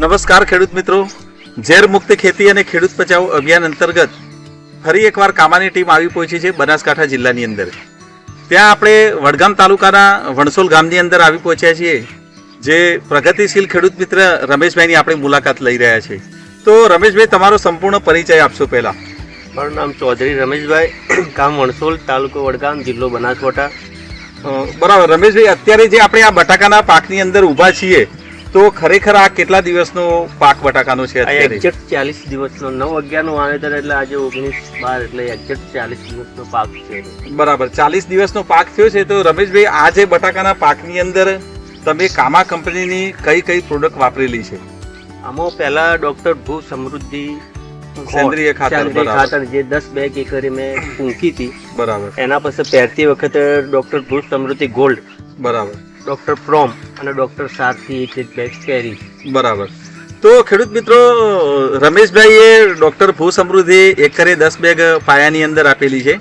નમસ્કાર ખેડૂત મિત્રો. ઝેર મુક્ત ખેતી અને ખેડૂત બચાવ અભિયાન અંતર્ગત ફરી એકવાર કામાની ટીમ આવી પહોંચી છે બનાસકાંઠા જિલ્લાની અંદર. ત્યાં આપણે વડગામ તાલુકાના વણસોલ ગામની અંદર આવી પહોંચ્યા છીએ જે પ્રગતિશીલ ખેડૂત મિત્ર રમેશભાઈની આપણે મુલાકાત લઈ રહ્યા છે. તો રમેશભાઈ તમારો સંપૂર્ણ પરિચય આપશો પહેલા. મારું નામ ચૌધરી રમેશભાઈ ગામ વણસોલ તાલુકો વડગામ જિલ્લો બનાસકાંઠા. બરાબર. રમેશભાઈ અત્યારે જે આપણે આ બટાકાના પાકની અંદર ઊભા છીએ તો ખરેખર આ કેટલા દિવસનો પાક બટાકાનો છે એક્ઝેક્ટ ચાલીસ દિવસનો નવ અગિયારનું વાવેતર એટલે આજે ઓગણીસ બાર એટલે એક્ઝેક્ટ ચાલીસ દિવસનો પાક છે. બરાબર ચાલીસ દિવસનો પાક થયો છે તો રમેશભાઈ આ જે બટાકાના પાકની અંદર તમે કામા કંપનીની કઈ કઈ પ્રોડક્ટ વાપરેલી છે? આમાં પહેલા ડોક્ટર ભૂ સમૃદ્ધિ સેન્દ્રિય ખાતર, ખાતર જે દસ બેગ એકરે મેં ફૂંકી હતી. બરાબર. એના પછી પહેરતી વખતે ડોક્ટર ભૂ સમૃદ્ધિ ગોલ્ડ બરાબર. ડોક્ટર પ્રોમ અને ડોક્ટર સારથી એક કેરી. બરાબર. તો ખેડૂત મિત્રો, રમેશભાઈએ ડૉક્ટર ભૂ સમૃદ્ધિ એકરે દસ બેગ પાયાની અંદર આપેલી છે.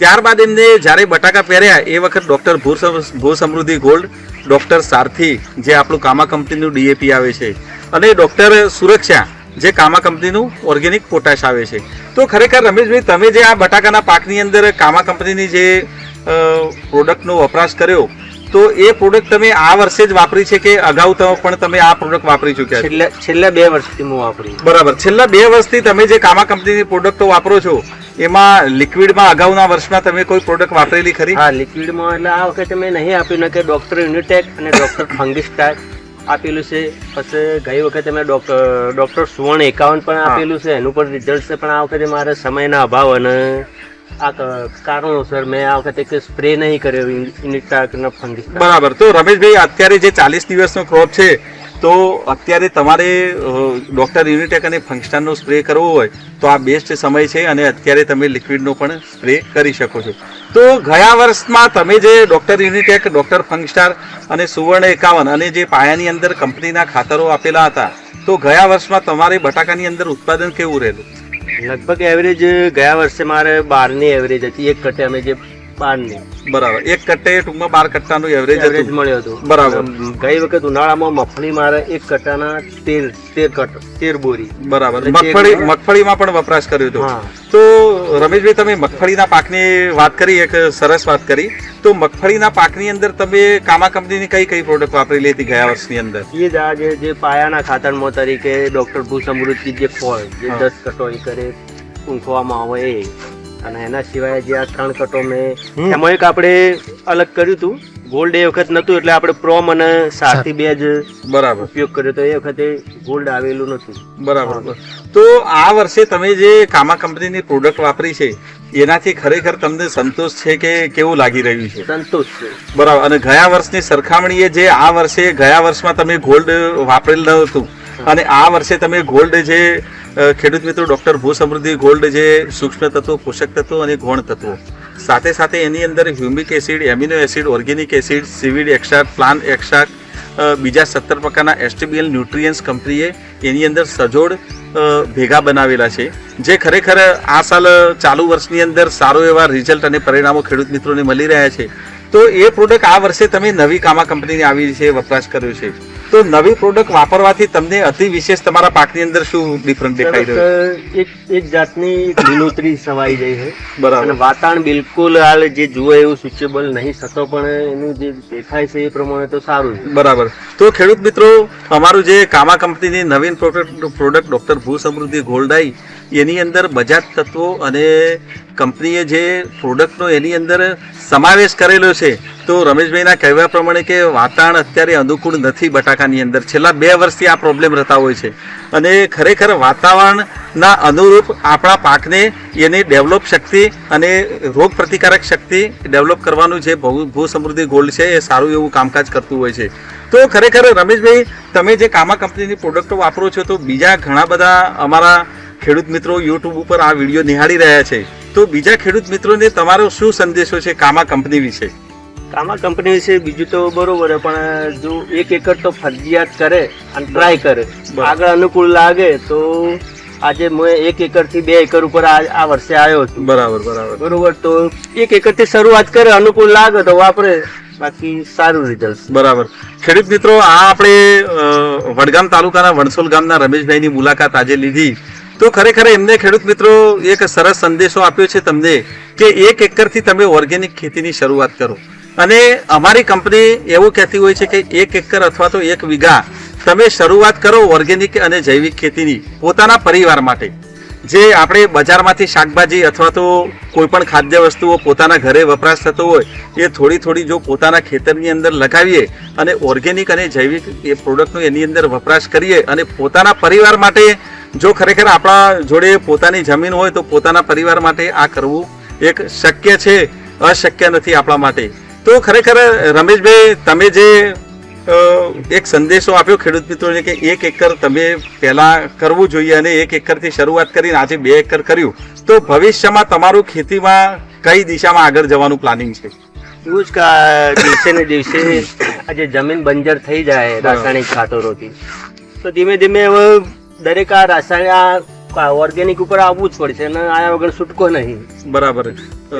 ત્યારબાદ એમને જ્યારે બટાકા પહેર્યા, એ વખત ડૉક્ટર ભૂ ભૂ સમૃદ્ધિ ગોલ્ડ ડૉક્ટર સારથી, જે આપણું કામા કંપનીનું ડીએપી આવે છે, અને ડૉક્ટર સુરક્ષા, જે કામા કંપનીનું ઓર્ગેનિક પોટાશ આવે છે. તો ખરેખર રમેશભાઈ, તમે જે આ બટાકાના પાકની અંદર કામા કંપનીની જે પ્રોડક્ટનો વપરાશ કર્યો તો એ પ્રોડક્ટ તમે આ વર્ષે જ વાપરી છે કે અગાઉ તો પણ તમે આ પ્રોડક્ટ વાપરી ચૂક્યા છો? છેલ્લા છેલ્લા બે વર્ષથી હું વાપરી બરાબર. છેલ્લા બે વર્ષથી તમે જે કામા કંપનીની પ્રોડક્ટો વાપરો છો એમાં લિક્વિડમાં અગાઉના વર્ષમાં તમે કોઈ પ્રોડક્ટ વાપરેલી ખરી? હા લિક્વિડમાં એટલે આ વખતે મેં નહીં આપ્યું કે ડોક્ટર યુનિટેક અને ડોક્ટર ફંગિસ્ટાર આપેલું છે. પછી ગઈ વખતે મેં ડોક્ટર ડોક્ટર સુવર્ણ એકાવન પણ આપેલું છે. એનું પણ રિઝલ્ટ છે પણ આ વખતે મારે સમયના અભાવ અને આ કારણોસર મેં આ વખતે કે સ્પ્રે નહીં કર્યો ઇનિટાકના ફંગી. બરાબર. તો રમેશભાઈ, અત્યારે જે ચાલીસ દિવસનો ક્રોપ છે, તો અત્યારે તમારે ડૉક્ટર યુનિટેક અને ફંક્શનનો સ્પ્રે કરવો હોય, તો આ બેસ્ટ સમય છે અને અત્યારે તમે લિક્વિડનો પણ સ્પ્રે કરી શકો છો. તો ગયા વર્ષમાં તમે જે ડૉક્ટર યુનિટેક ડૉક્ટર ફંગસ્ટાર અને સુવર્ણ એકાવન અને જે પાયાની અંદર કંપનીના ખાતરો આપેલા હતા, તો ગયા વર્ષમાં તમારે બટાકાની અંદર ઉત્પાદન કેવું રહેલું? લગભગ એવરેજ ગયા વર્ષે મારે બારની એવરેજ હતી. એક કટે અમે જે બારની. બરાબર. એક કટ્ટે ટૂંકમાં બાર કટ્ટાનું એવરેજ એવરેજ મળ્યો હતો. બરાબર. ગઈ વખત ઉનાળામાં મગફળી મારે એક કટાના તેર તેર કટ તેર બોરી. બરાબર. મગફળી મગફળીમાં પણ વપરાશ કર્યો હતો. તો રમેશભાઈ તમે મગફળીના પાકની વાત કરી એક સરસ વાત કરી. તો મગફળીના પાકની અંદર તમે કામા કંપનીની કઈ કઈ પ્રોડક્ટ વાપરેલી હતી ગયા વર્ષની અંદર? એ જ આ જે પાયાના ખાતરમાં તરીકે ડોક્ટર ભૂ સમૃદ્ધિ જે ફળ જે. દસ કટો કરે ઊંઘવામાં આવે એ. અને એના સિવાય જે આ ત્રણ કટો મેં એમાં એક આપણે અલગ કર્યું હતું. ગોલ્ડ એ વખત નતું એટલે આપણે પ્રોમ અને સાથી બે જ બરાબર. ઉપયોગ કર્યો તો એ વખતે ગોલ્ડ આવેલું નતું બરાબર. તો આ વર્ષે તમે જે કામા કંપનીની પ્રોડક્ટ વાપરી છે એનાથી ખરેખર તમને સંતોષ છે કે કેવું લાગી રહ્યું છે? સંતોષ છે. બરાબર. અને ગયા વર્ષની સરખામણીએ જે આ વર્ષે ગયા વર્ષમાં તમે ગોલ્ડ વાપરેલ ન હતું અને આ વર્ષે તમે ગોલ્ડ જે ખેડૂત મિત્રો, ડૉક્ટર ભૂ સમૃદ્ધિ ગોલ્ડ જે સૂક્ષ્મ તત્વો, પોષક તત્વો અને ગૌણ તત્વો. સાથે સાથે એની અંદર humic acid, amino acid, organic acid, seaweed extract, plant extract બીજા સત્તર પ્રકારના એસટીબીએલ ન્યુટ્રિયન્સ કંપનીએ એની અંદર સજોડ ભેગા બનાવેલા છે. જે ખરેખર આ સાલ ચાલુ વર્ષની અંદર સારો એવા રિઝલ્ટ અને પરિણામો ખેડૂત મિત્રોને મળી રહ્યા છે. તો એ પ્રોડક્ટ આ વર્ષે તમે નવી કામા કંપનીની આવી છે, વપરાશ કર્યો છે. તો નવી પ્રોડક્ટ વાપરવાથી તમને અતિ વિશેષ તમારા પાકની અંદર શું ડિફરન્ટ દેખાઈ રહ્યો એક એક જાતની લીલોતરી સવાઈ જાય છે. છે બરાબર. અને વાતાવરણ બિલકુલ હાલ જે જુએ એવું સુચેબલ નહીં થતો પણ એનું જે દેખાય છે એ પ્રમાણે તો સારું છે. બરાબર. તો ખેડૂત મિત્રો અમારું જે કામા કંપનીની નવીન પ્રોડક્ટ પ્રોડક્ટ ડોક્ટર ભૂ સમૃદ્ધિ ગોલ્ડાઈ એની અંદર બજાજ તત્વો અને કંપનીએ જે પ્રોડક્ટનો એની અંદર સમાવેશ કરેલો છે, તો રમેશભાઈના કહેવા પ્રમાણે કે વાતાવરણ અત્યારે અનુકૂળ નથી બટાકાની અંદર. છેલ્લા બે વર્ષથી આ પ્રોબ્લેમ રહેતા હોય છે. અને ખરેખર વાતાવરણના અનુરૂપ આપણા પાકને એની ડેવલપ શક્તિ અને રોગ પ્રતિકારક શક્તિ ડેવલપ કરવાનું જે ભૂ સમૃદ્ધિ ગોલ્ડ છે, એ સારું એવું કામકાજ કરતું હોય છે. તો ખરેખર રમેશભાઈ, તમે જે કામા કંપનીની પ્રોડક્ટો વાપરો છો, તો બીજા ઘણા બધા અમારા ખેડૂત મિત્રો યુટ્યુબ ઉપર આ વીડિયો નિહાળી રહ્યા છે. તો બીજા ખેડૂત મિત્રોને તમારો શું સંદેશો છે કામા કંપની વિશે? કામા કંપની વિશે બીજું તો બરોબર પણ જો એક એકર તો ફરજિયાત કરે અને ટ્રાય કરે. આગળ અનુકૂળ લાગે તો આજે મેં એક એકરથી બે એકર ઉપર આ વર્ષે આવ્યો છું. બરાબર બરાબર. બરોબર તો એક એકરથી શરૂઆત કરે અનુકૂળ લાગે તો વાપરે. બાકી સારું રિઝલ્ટ બરાબર. ખેડૂત મિત્રો આ આપણે વડગામ તાલુકાના વણસોલ ગામના રમેશભાઈની મુલાકાત આજે લીધી. તો ખરેખર એમને ખેડૂત મિત્રો એક સરસ સંદેશો આપ્યો છે તમને કે એક એકરથી તમે ઓર્ગેનિક ખેતીની શરૂઆત કરો. અને અમારી કંપની એવું કહેતી હોય છે કે એક એકર અથવા તો એક વીઘા તમે શરૂઆત કરો ઓર્ગેનિક અને જૈવિક ખેતીની પોતાના પરિવાર માટે. જે આપણે બજારમાંથી શાકભાજી અથવા તો કોઈ પણ ખાદ્ય વસ્તુઓ પોતાના ઘરે વપરાશ થતો હોય, એ થોડી થોડી જો પોતાના ખેતરની અંદર લગાવીએ અને ઓર્ગેનિક અને જૈવિક એ પ્રોડક્ટનો એની અંદર વપરાશ કરીએ અને પોતાના પરિવાર માટે જો ખરેખર આપણા જોડે પોતાની જમીન હોય તો પોતાના પરિવાર માટે આ કરવું એક શક્ય છે, અશક્ય નથી આપણા માટે. તો ખરેખર, રમેશભાઈ, તમે જે એક સંદેશો આપ્યો ખેડૂત મિત્રોને કે એક એકર તમે પહેલા કરવું જોઈએ અને એક એકરથી શરૂઆત કરીને આજે બે એકર કર્યું, તો ભવિષ્યમાં તમારું ખેતીમાં કઈ દિશામાં આગળ જવાનું પ્લાનિંગ છે? એવું જ દિવસે ને દિવસે આજે જમીન બંજર થઈ જાય રાસાયણિક ખાતરોથી. તો ધીમે ધીમે હવે દરેક આ રાસાયણિક આ ઓર્ગેનિક ઉપર આવવું જ પડશે અને આયા વગર છૂટકો નહીં. બરાબર.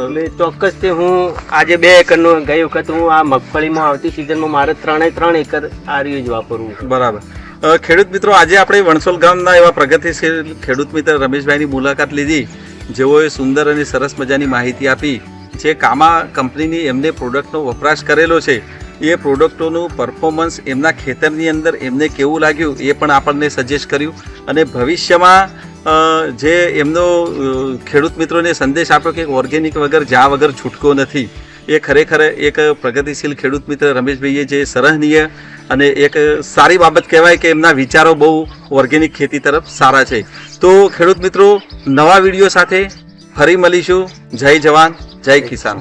એટલે ચોક્કસ તે હું આજે બે એકરનો ગઈ વખત હું આ મગફળીમાં આવતી સિઝનમાં મારે ત્રણે ત્રણ એકર આ જ વાપરવું બરાબર. ખેડૂત મિત્રો આજે આપણે વણસોલ ગામના એવા પ્રગતિશીલ ખેડૂત મિત્ર રમેશભાઈની મુલાકાત લીધી. જેઓએ સુંદર અને સરસ મજાની માહિતી આપી. જે કામા કંપનીની એમને પ્રોડક્ટનો વપરાશ કરેલો છે. એ પ્રોડક્ટોનું પરફોર્મન્સ એમના ખેતરની અંદર એમને કેવું લાગ્યું એ પણ આપણને સજેસ્ટ કર્યું. અને ભવિષ્યમાં જે એમનો ખેડૂત મિત્રોને સંદેશ આપ્યો કે ઓર્ગેનિક વગર જ્યાં વગર છૂટકો નથી, એ ખરેખર એક પ્રગતિશીલ ખેડૂત મિત્ર રમેશભાઈએ જે સરાહનીય અને એક સારી બાબત કહેવાય કે એમના વિચારો બહુ ઓર્ગેનિક ખેતી તરફ સારા છે. તો ખેડૂત મિત્રો, નવા વીડિયો સાથે ફરી મળીશું. જય જવાન, જય કિસાન.